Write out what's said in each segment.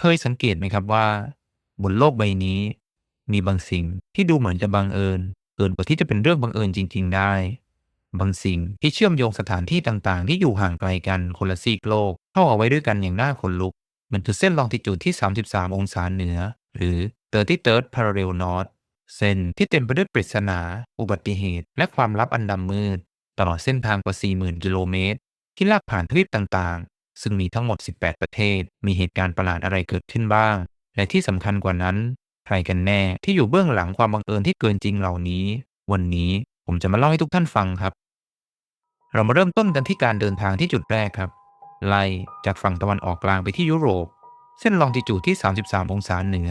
เคยสังเกตไหมครับว่า บนโลกใบนี้ มีบางสิ่งที่ดูเหมือนจะบังเอิญ เกินกว่าที่จะเป็นเรื่องบังเอิญจริง ๆ ได้ บางสิ่งที่เชื่อมโยงสถานที่ต่างๆ ที่อยู่ห่างไกลกันคนละซีกโลก เข้าเอาไว้ด้วยกันอย่างน่าขนลุก มันคือเส้นลองติจูดที่ 33 องศาเหนือ หรือ 33rd parallel north เส้นที่เต็มไปด้วยปริศนา อุบัติเหตุ และความลับอันดำมืด ตลอดเส้นทางกว่า 40,000 กิโลเมตร ที่ลากผ่านทวีปต่างๆ ซึ่งมีทั้งหมด 18 ประเทศ มีเหตุการณ์ประหลาดอะไรเกิดขึ้นบ้าง และที่สำคัญกว่านั้น ใครกันแน่ที่อยู่เบื้องหลังความบังเอิญที่เกินจริงเหล่านี้ วันนี้ผมจะมาเล่าให้ทุกท่านฟังครับ เรามาเริ่มต้นกันที่การเดินทางที่จุดแรกครับ ไล่จากฝั่งตะวันออกกลางไปที่ยุโรป เส้นลองติจูดที่ 33 องศาเหนือ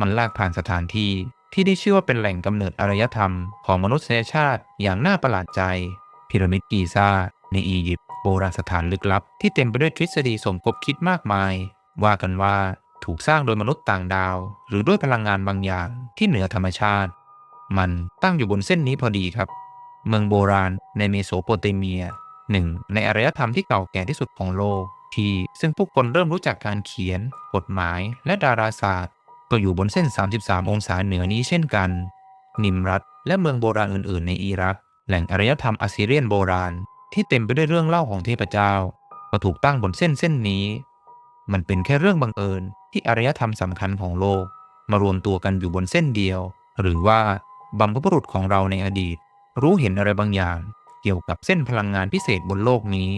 มันลากผ่านสถานที่ที่ได้ชื่อว่าเป็นแหล่งกำเนิดอารยธรรมของมนุษยชาติอย่างน่าประหลาดใจ พีระมิดกีซาในอียิปต์ โบราณสถานลึกลับ ที่เต็มไปด้วยทฤษฎีสมคบคิดมากมาย ว่ากันว่าถูกสร้างโดยมนุษย์ต่างดาว หรือด้วยพลังงานบางอย่างที่เหนือธรรมชาติ มันตั้งอยู่บนเส้นนี้พอดีครับ เมืองโบราณในเมโสโปเตเมียหนึ่งในอารยธรรมที่เก่าแก่ที่สุดของโลก ที่ซึ่งผู้คนเริ่มรู้จักการเขียน กฎหมาย และดาราศาสตร์ ก็อยู่บนเส้น 33 องศาเหนือนี้เช่นกัน นิมรัตและเมืองโบราณอื่น ๆ ในอิรัก แหล่งอารยธรรมอัสซีเรียนโบราณ ที่เต็มไปด้วยเรื่องเล่าของเทพเจ้า ก็ถูกตั้งบนเส้นเส้นนี้ มันเป็นแค่เรื่องบังเอิญที่อารยธรรมสำคัญของโลก มารวมตัวกันอยู่บนเส้นเดียว หรือว่าบัมพบุรุษของเราในอดีต รู้เห็นอะไรบางอย่าง เกี่ยวกับเส้นพลังงานพิเศษบนโลกนี้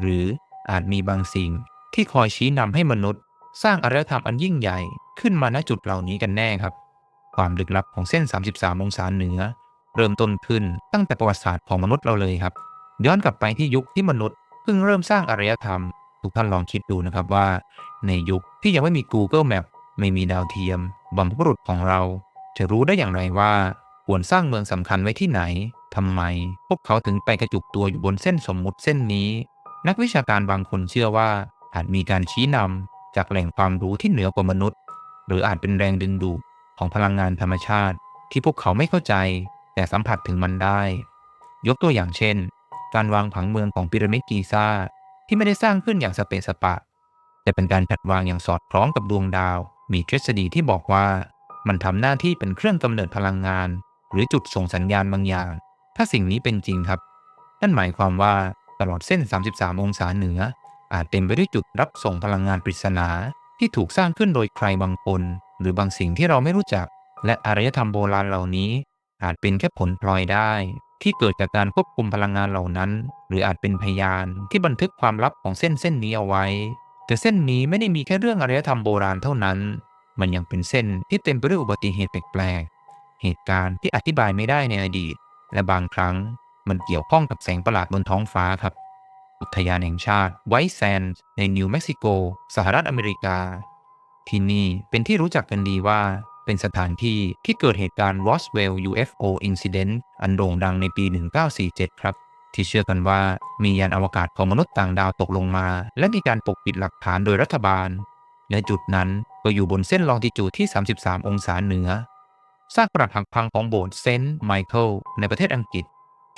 หรืออาจมีบางสิ่งที่คอยชี้นำให้มนุษย์ สร้างอารยธรรมอันยิ่งใหญ่ขึ้นมาณจุดเหล่านี้กันแน่ครับ ความลึกลับของเส้น 33 องศาเหนือ เริ่มต้นขึ้นตั้งแต่ประวัติศาสตร์ของมนุษย์เราเลยครับ ย้อนกลับไปที่ยุคที่มนุษย์เพิ่งเริ่มสร้างอารยธรรม ทุกท่านลองคิดดูนะครับว่า ในยุคที่ยังไม่มี Google Map ไม่มีดาวเทียมบัมพบุรุษของเรา จะรู้ได้อย่างไรว่าควรสร้างเมืองสำคัญไว้ที่ไหนทำไม พวกเขาถึงไปกระจุกตัวอยู่บนเส้นสมมุติเส้นนี้ นักวิชาการบางคนเชื่อว่าอาจมีการชี้นำจากแหล่งความรู้ที่เหนือกว่ามนุษย์ หรืออาจเป็นแรงดึงดูดของพลังงานธรรมชาติ ที่พวกเขาไม่เข้าใจ แต่สัมผัสถึงมันได้ ยกตัวอย่างเช่น การวางผังเมืองของพีระมิดกีซาที่ไม่ได้สร้างขึ้นอย่างสเปสปะ แต่เป็นการจัดวางอย่างสอดคล้องกับดวงดาว มีทฤษฎีที่บอกว่ามันทำหน้าที่เป็นเครื่องกำเนิดพลังงาน หรือจุดส่งสัญญาณบางอย่าง ถ้าสิ่งนี้เป็นจริงครับ นั่นหมายความว่าตลอดเส้น 33 องศาเหนือ อาจเต็มไปด้วยจุดรับส่งพลังงานปริศนาที่ถูกสร้างขึ้นโดยใครบางคน หรือบางสิ่งที่เราไม่รู้จัก และอารยธรรมโบราณเหล่านี้ อาจเป็นแค่ผลพลอยได้ ที่เกิดจากการควบคุมพลังงานเหล่านั้น หรืออาจเป็นพยานที่บันทึกความลับของเส้นเส้นนี้เอาไว้ แต่เส้นนี้ไม่ได้มีแค่เรื่องอารยธรรมโบราณเท่านั้น มันยังเป็นเส้นที่เต็มไปด้วยอุบัติเหตุแปลกๆเหตุการณ์ที่อธิบายไม่ได้ในอดีต และบางครั้งมันเกี่ยวข้องกับแสงประหลาดบนท้องฟ้าครับ อุทยานแห่งชาติไวท์แซนด์ในนิวเม็กซิโก สหรัฐอเมริกา ที่นี่เป็นที่รู้จักกันดีว่า เป็นสถานที่ที่เกิดเหตุการณ์ Roswell UFO Incident อันโด่งดังในปี 1947 ครับ ที่เชื่อกันว่ามียานอวกาศของมนุษย์ต่างดาวตกลงมา และมีการปกปิดหลักฐานโดยรัฐบาล และจุดนั้นก็อยู่บนเส้นลองติจูดที่ 33 องศาเหนือซากปรักหักพังของโบสถ์เซนต์ไมเคิลในประเทศอังกฤษ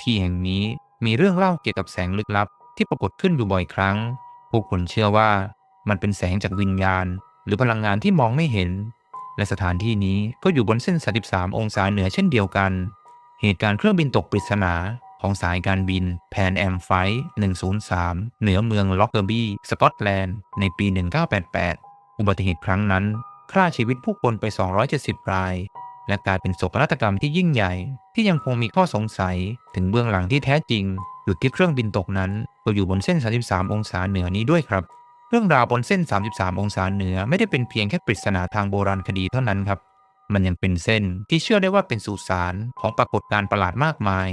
ที่แห่งนี้มีเรื่องเล่าเกี่ยวกับแสงลึกลับ ที่ปรากฏขึ้นอยู่บ่อยครั้ง ผู้คนเชื่อว่ามันเป็นแสงจากวิญญาณ หรือพลังงานที่มองไม่เห็น และสถานที่นี้ก็อยู่บนเส้น 33 องศาเหนือเช่นเดียวกัน เหตุการณ์เครื่องบินตกปริศนาของสายการบินแพนแอมไฟ103 เหนือเมืองล็อกเกอร์บี้ สกอตแลนด์ ในปี 1988 อุบัติเหตุครั้งนั้นฆ่าชีวิตผู้คนไป 270 ราย และกลายเป็นโศกนาฏกรรมที่ยิ่งใหญ่ ที่ยังคงมีข้อสงสัยถึงเบื้องหลังที่แท้จริง จุดที่เครื่องบินตกนั้นก็อยู่บนเส้น 33 องศาเหนือนี้ด้วยครับ เรื่องราวบนเส้น 33 องศาเหนือไม่ได้เป็นเพียงแค่ปริศนาทางโบราณคดีเท่านั้นครับ มันยังเป็นเส้นที่เชื่อได้ว่าเป็นสุสานของปรากฏการณ์ประหลาดมากมาย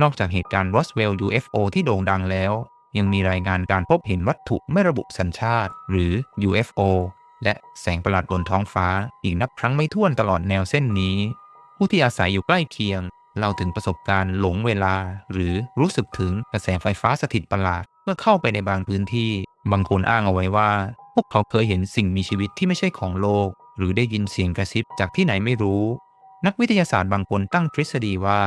นอกจากเหตุการณ์ Roswell UFO ที่โด่งดังแล้ว ยังมีรายงานการพบเห็นวัตถุไม่ระบุสัญชาติ หรือ UFO และแสงประหลาดบนท้องฟ้าอีกนับครั้งไม่ถ้วนตลอดแนวเส้นนี้ ผู้ที่อาศัยอยู่ใกล้เคียงเล่าถึงประสบการณ์หลงเวลา หรือรู้สึกถึงกระแสไฟฟ้าสถิตประหลาดเมื่อเข้าไปในบางพื้นที่ บางคนอ้างเอาไว้ว่า พวกเขาเคยเห็นสิ่งมีชีวิตที่ไม่ใช่ของโลก หรือได้ยินเสียงกระซิบจากที่ไหนไม่รู้ นักวิทยาศาสตร์บางคนตั้งทฤษฎีว่า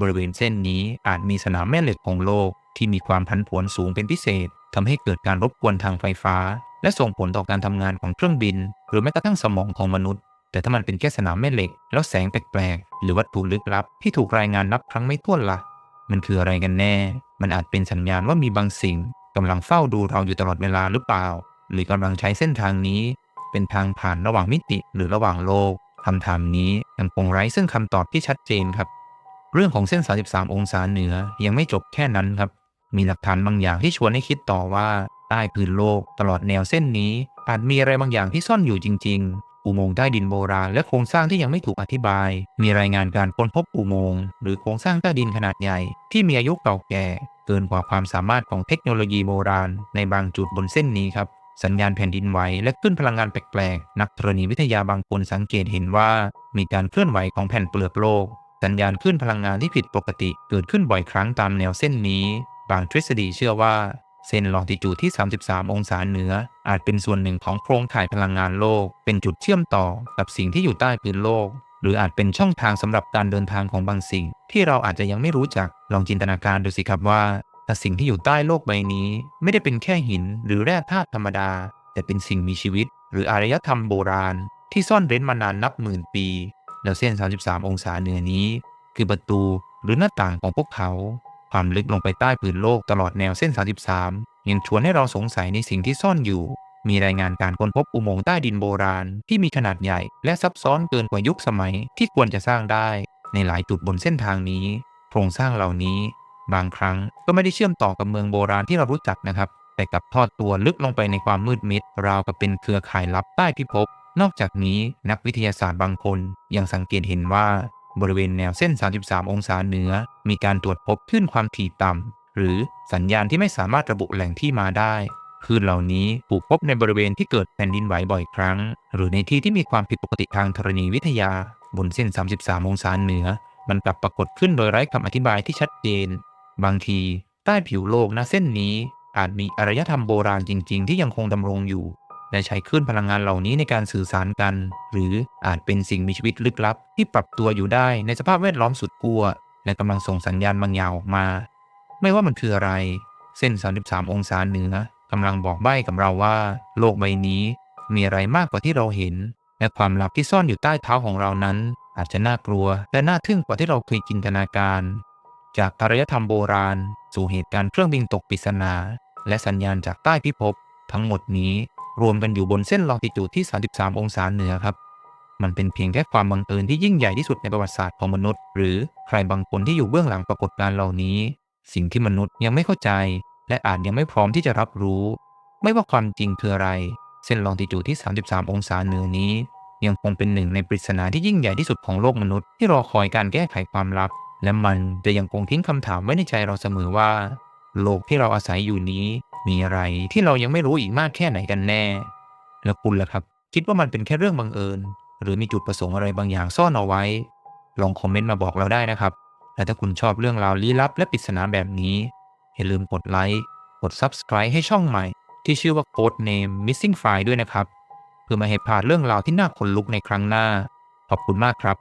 บริเวณเส้นนี้อาจมีสนามแม่เหล็กของโลกที่มีความพันผวนสูงเป็นพิเศษทำให้เกิดการรบกวนทางไฟฟ้า และส่งผลต่อการทำงานของเครื่องบิน หรือแม้กระทั่งสมองของมนุษย์ แต่ถ้ามันเป็นแค่สนามแม่เหล็ก แล้วแสงแปลกๆ หรือวัตถุลึกลับ ที่ถูกรายงานนับครั้งไม่ถ้วนละ่ะ มันคืออะไรกันแน่ มันอาจเป็นสัญญาณว่ามีบางสิ่ง กำลังเฝ้าดูเราอยู่ตลอดเวลาหรือเปล่า หรือกำลังใช้เส้นทางนี้ เป็นทางผ่านระหว่างมิติหรือระหว่างโลกคำถามนี้ยังคงไร้ซึ่งคำตอบที่ชัดเจนครับ เรื่องของเส้น 33 องศาเหนือยังไม่จบแค่นั้นครับ มีหลักฐานบางอย่างที่ชวนให้คิดต่อว่าใต้พื้นโลกตลอดแนวเส้นนี้อาจมีอะไรบางอย่างที่ซ่อนอยู่จริง ๆ อุโมงค์ใต้ดินโบราณและโครงสร้างที่ยังไม่ถูกอธิบาย มีรายงานการค้นพบอุโมงค์หรือโครงสร้างใต้ดินขนาดใหญ่ที่มีอายุเก่าแก่ เกินกว่าความสามารถของเทคโนโลยีโบราณ ในบางจุดบนเส้นนี้ครับสัญญาณแผ่นดินไหวและคลื่นพลังงานแปลกๆ นักธรณีวิทยาบางคนสังเกตเห็นว่ามีการเคลื่อนไหวของแผ่นเปลือกโลก สัญญาณคลื่นพลังงานที่ผิดปกติ เกิดขึ้นบ่อยครั้งตามแนวเส้นนี้ บางทฤษฎีเชื่อว่า เส้นลองติจูดที่ 33 องศาเหนือ อาจเป็นส่วนหนึ่งของโครงข่ายพลังงานโลก เป็นจุดเชื่อมต่อกับสิ่งที่อยู่ใต้พื้นโลก รืออาจเป็นช่องทางสำหรับการเดินทางของบางสิ่ง ที่เราอาจจะยังไม่รู้จักลองจินตนาการดูสิครับว่าถ้าสิ่งที่อยู่ใต้โลกใบนี้ ไม่ได้เป็นแค่หินหรือแร่ธาตุธรรมดา แต่เป็นสิ่งมีชีวิต หรืออารยธรรมโบราณ ที่ซ่อนเร้นมานานนับหมื่นปี แล้วเส้น 33 องศาเหนือนี้ คือประตูหรือหน้าต่างของพวกเขา ความลึกลงไปใต้ผืนโลกตลอดแนวเส้น 33 ยังชวนให้เราสงสัยในสิ่งที่ซ่อนอยู่ มีรายงานการค้นพบอุโมงค์ใต้ดินโบราณ ที่มีขนาดใหญ่ และซับซ้อนเกินกว่ายุคสมัยที่ควรจะสร้างได้ ในหลายจุดบนเส้นทางนี้ โครงสร้างเหล่านี้ บางครั้งก็ไม่ได้เชื่อมต่อกับเมืองโบราณที่เรารู้จักนะครับ แต่กลับทอดตัวลึกลงไปในความมืดมิด ราวกับเป็นเครือข่ายลับใต้พิภพนอกจากนี้นักวิทยาศาสตร์บางคนยังสังเกตเห็นว่าบริเวณแนวเส้น 33 องศาเหนือ มีการตรวจพบคลื่นความถี่ต่ำหรือสัญญาณที่ไม่สามารถระบุแหล่งที่มาได้ คลื่นเหล่านี้ถูกพบในบริเวณที่เกิดแผ่นดินไหวบ่อยครั้ง หรือในที่ที่มีความผิดปกติทางธรณีวิทยา บนเส้น 33 องศาเหนือ มันกลับปรากฏขึ้นโดยไร้คำอธิบายที่ชัดเจน บางทีใต้ผิวโลกณเส้นนี้ อาจมีอารยธรรมโบราณจริง ๆ ที่ยังคงดำรงอยู่ และใช้คลื่นพลังงานเหล่านี้ในการสื่อสารกัน หรืออาจเป็นสิ่งมีชีวิตลึกลับ ที่ปรับตัวอยู่ได้ในสภาพแวดล้อมสุดขั้วและกำลังส่งสัญญาณบางอย่างออกมา ไม่ว่ามันคืออะไร เส้น 33 องศาเหนือำลังบอกใบ้กับเราว่า โลกใบนี้มีอะไรมากกว่าที่เราเห็น และความลับที่ซ่อนอยู่ใต้เท้าของเรานั้น อาจจะน่ากลัว และน่าทึ่งกว่าที่เราเคยจินตนาการ จากอารยธรรมโบราณ สู่เหตุการณ์เครื่องบินตกปริศนา และสัญญาณจากใต้พิภพทั้งหมดนี้รวมกันอยู่บนเส้นลองติจูดที่ 33 องศาเหนือครับ มันเป็นเพียงแค่ความบังเอิญที่ยิ่งใหญ่ที่สุดในประวัติศาสตร์ของมนุษย์ หรือใครบางคนที่อยู่เบื้องหลังปรากฏการณ์เหล่านี้ สิ่งที่มนุษย์ยังไม่เข้าใจ และอาจยังไม่พร้อมที่จะรับรู้ ไม่ว่าความจริงคืออะไร เส้นลองติจูดที่ 33 องศาเหนือนี้ ยังคงเป็นหนึ่งในปริศนาที่ยิ่งใหญ่ที่สุดของโลกมนุษย์ที่รอคอยการแก้ไขความลับ และมันจะยังคงทิ้งคำถามไว้ในใจเราเสมอว่า โลกที่เราอาศัยอยู่นี้ มีอะไรที่เรายังไม่รู้อีกมากแค่ไหนกันแน่ แล้วคุณล่ะครับ คิดว่ามันเป็นแค่เรื่องบังเอิญ หรือมีจุดประสงค์อะไรบางอย่างซ่อนเอาไว้ ลองคอมเมนต์มาบอกเราได้นะครับและถ้าคุณชอบเรื่องราวลี้ลับและปริศนาแบบนี้ อย่าลืมกดไลค์ กด Subscribe ให้ช่องใหม่ ที่ชื่อว่า Code Name Missing File ด้วยนะครับ เพื่อไม่ให้พลาดเรื่องราวที่น่าขนลุกในครั้งหน้า ขอบคุณมากครับ